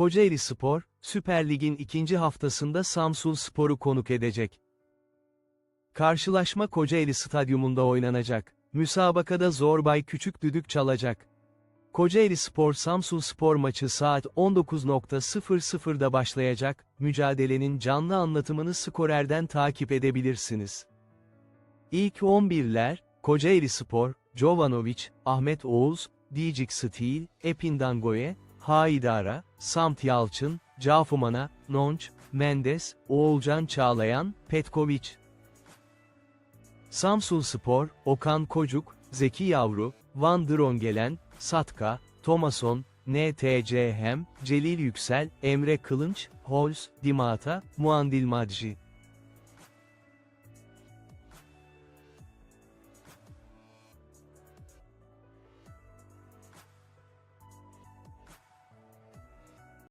Kocaeli Spor, Süper Lig'in ikinci haftasında Samsun Spor'u konuk edecek. Karşılaşma Kocaeli Stadyumunda oynanacak. Müsabakada Zorbay Küçük düdük çalacak. Kocaeli Spor Samsun Spor maçı saat 19.00'da başlayacak, mücadelenin canlı anlatımını skorerden takip edebilirsiniz. İlk 11'ler, Kocaeli Spor, Jovanovic, Ahmet Oğuz, Dicik Stil, Epindangoye, Haidara, Samt Yalçın, Cafumana, Nonç, Mendes, Oğulcan Çağlayan, Petkovic. Samsun Spor, Okan Kocuk, Zeki Yavru, Van Drongelen, Satka, Thomason, NTC Hem, Celil Yüksel, Emre Kılınç, Holz, Dimata, Muandil Madji.